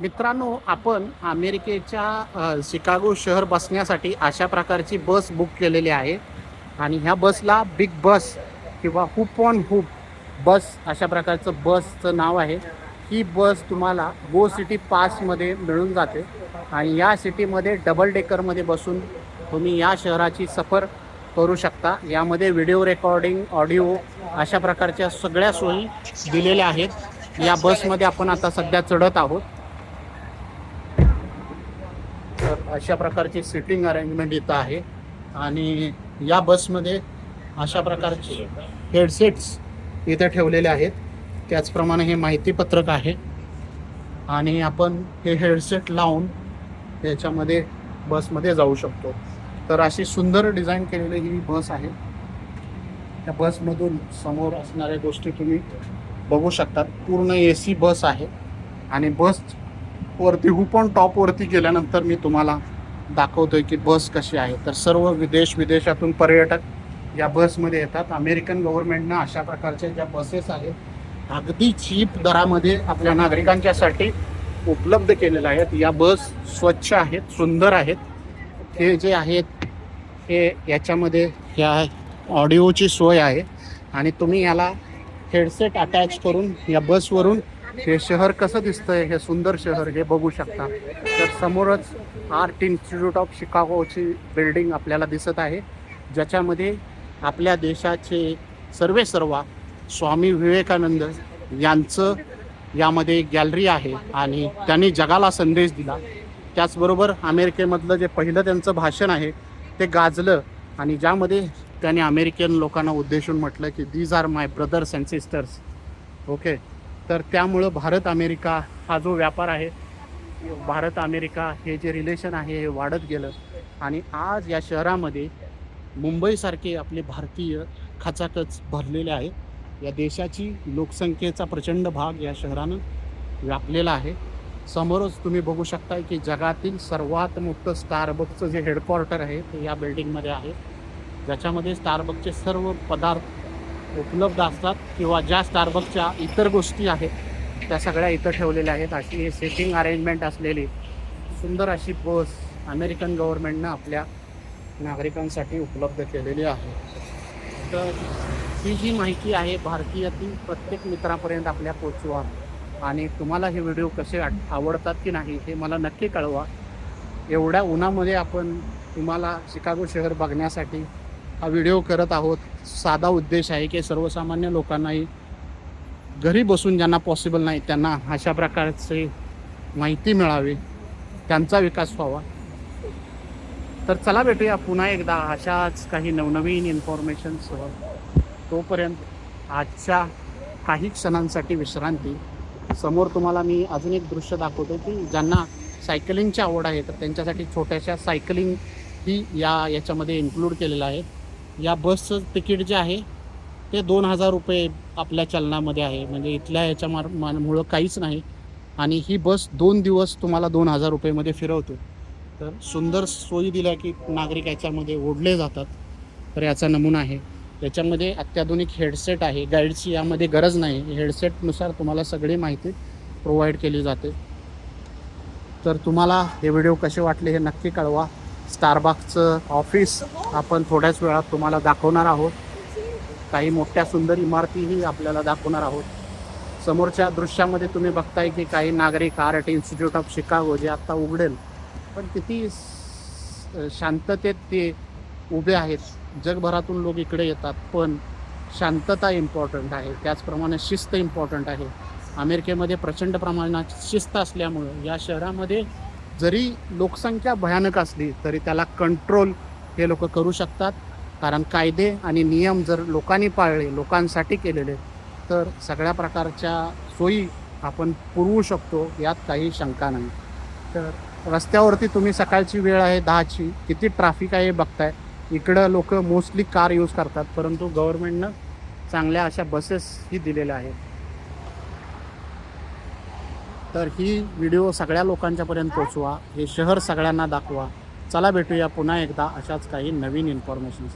मित्रांनो आपण अमेरिकेच्या शिकागो शहर बसण्यासाठी अशा प्रकारची बस बुक केलेली आहे. आणि ह्या बसला बिग बस किंवा हुप ऑन हुप बस अशा प्रकारचं बसचं नाव आहे. ही बस तुम्हाला गो सिटी पासमध्ये मिळून जाते. आणि या सिटीमध्ये डबल डेकरमध्ये बसून तुम्ही या शहराची सफर करू शकता. यामध्ये व्हिडिओ रेकॉर्डिंग ऑडिओ अशा प्रकारच्या सगळ्या सोयी दिलेल्या आहेत. या बसमध्ये आपण आता सध्या चढत आहोत. अशा प्रकारची सिटिंग अरेंजमेंट इथं आहे. आणि या बसमध्ये अशा प्रकारचे हेडसेट्स इथं ठेवलेले आहेत. त्याचप्रमाणे हे माहितीपत्रक आहे. आणि आपण हे हेडसेट लावून याच्यामध्ये बसमध्ये जाऊ शकतो. तर अशी सुंदर डिझाईन केलेली ही बस आहे. त्या बसमधून समोर असणाऱ्या गोष्टी तुम्ही बघू शकतात. पूर्ण ए सी बस आहे. आणि बस वरती हुपॉन टॉपवरती गेल्यानंतर मी तुम्हाला दाखवतोय की बस कशी आहे. तर सर्व विदेश विदेशातून पर्यटक या बसमध्ये येतात. अमेरिकन गव्हर्नमेंटनं अशा प्रकारच्या ज्या बसेस आहेत अगदी चीप दरामध्ये आपल्या नागरिकांच्यासाठी उपलब्ध केलेल्या आहेत. या बस स्वच्छ आहेत सुंदर आहेत. हे जे आहेत हे याच्यामध्ये ह्या ऑडिओची सोय आहे. आणि तुम्ही याला हेडसेट अटॅच करून या बसवरून हे शहर कसं दिसतंय हे सुंदर शहर हे बघू शकता. तर समोरच आर्ट इन्स्टिट्यूट ऑफ शिकागोची बिल्डिंग आपल्याला दिसत आहे. ज्याच्यामध्ये आपल्या देशाचे सर्वे सर्वा स्वामी विवेकानंद यांचं यामध्ये गॅलरी आहे आणि त्यांनी जगाला संदेश दिला. त्याचबरोबर अमेरिकेमधलं जे पहिलं त्यांचं भाषण आहे ते गाजलं आणि ज्यामध्ये त्यांनी अमेरिकन लोकांना उद्देशून म्हटलं की these are my brothers and sisters okay तर त्यामुळं भारत अमेरिका हा जो व्यापार आहे भारत अमेरिका हे जे रिलेशन आहे हे वाढत गेलं. आणि आज या शहरामध्ये मुंबईसारखे आपले भारतीय खचाखच भरलेले आहे या देशाची लोकसंख्येचा प्रचंड भाग या शहरानं व्यापलेला आहे. समोरच तुम्ही बघू शकता की जगातील सर्वात मोठं स्टारबकचं जे हेडक्वार्टर आहे ते या बिल्डिंगमध्ये आहे. ज्याच्यामध्ये स्टारबकचे सर्व पदार्थ उपलब्ध असतात किंवा ज्या स्टारबक्सच्या इतर गोष्टी आहेत त्या सगळ्या इथं ठेवलेल्या आहेत. अशी सेटिंग अरेंजमेंट असलेली सुंदर अशी बस अमेरिकन गव्हर्नमेंटनं आपल्या नागरिकांसाठी उपलब्ध केलेली आहे. तर ही जी माहिती आहे भारतीयातील प्रत्येक मित्रापर्यंत आपल्या पोचवा आणि तुम्हाला हे व्हिडिओ कसे आवडतात की नाही हे मला नक्की कळवा. एवढ्या उन्हामध्ये आपण तुम्हाला शिकागो शहर बघण्यासाठी हा व्हिडिओ करत आहोत. साधा उद्देश आहे की सर्वसामान्य लोकांनाही घरी बसून ज्यांना पॉसिबल नाही त्यांना अशा प्रकारचे माहिती मिळावी त्यांचा विकास व्हावा. तर चला भेटूया पुन्हा एकदा अशाच काही नवनवीन इन्फॉर्मेशनसह तोपर्यंत आजच्या काही क्षणांसाठी विश्रांती. समोर तुम्हाला मी अजून एक दृश्य दाखवतो की ज्यांना सायकलिंगची आवड आहे तर त्यांच्यासाठी छोट्याशा सायकलिंग ही या याच्यामध्ये इन्क्लूड केलेलं आहे. या बसचं तिकीट जे आहे ते दोन हजार रुपये आपल्या चलनामध्ये आहे. म्हणजे इथल्या याच्या मार मा- मुळं काहीच नाही. आणि ही बस दोन दिवस तुम्हाला दोन हजार रुपयेमध्ये फिरवतो. तर सुंदर सोयी दिल्या की नागरिक याच्यामध्ये ओढले जातात. तर याचा नमुना आहे. याच्यामध्ये अत्याधुनिक हेडसेट आहे. गाईडची यामध्ये गरज नाही. हेडसेटनुसार तुम्हाला सगळी माहिती प्रोव्हाइड केली जाते. तर तुम्हाला हे व्हिडिओ कसे वाटले हे नक्की कळवा. स्टारबाक्सचं ऑफिस आपण थोड्याच वेळात तुम्हाला दाखवणार आहोत. काही मोठ्या सुंदर इमारतीही आपल्याला दाखवणार आहोत. समोरच्या दृश्यामध्ये तुम्ही बघताय की काही नागरिक आर्ट इन्स्टिट्यूट ऑफ शिकागो जे आत्ता उघडेल. पण किती शांततेत ते उभे आहेत. जगभरातून लोक इकडे येतात. पण शांतता इम्पॉर्टंट आहे. त्याचप्रमाणे शिस्त इम्पॉर्टंट आहे. अमेरिकेमध्ये प्रचंड प्रमाणात शिस्त असल्यामुळं या शहरामध्ये जरी लोकसंख्या भयानक असली तरी त्याला कंट्रोल हे लोक करू शकतात. कारण कायदे आणि नियम जर लोकांनी पाळले लोकांसाठी केलेले तर सगळ्या प्रकारच्या सोयी आपण पुरवू शकतो यात काही शंका नाही. तर रस्त्यावरती तुम्ही सकाळची वेळ आहे दहाची किती ट्रॅफिक आहे हे बघताय. इकडं लोक मोस्टली कार यूज करतात परंतु गव्हर्मेंटनं चांगल्या अशा बसेसही दिलेल्या आहेत. तर ही व्हिडिओ सगळ्या लोकांच्यापर्यंत पोचवा हे शहर सगळ्यांना दाखवा. चला भेटूया पुन्हा एकदा अशाच काही नवीन इन्फॉर्मेशन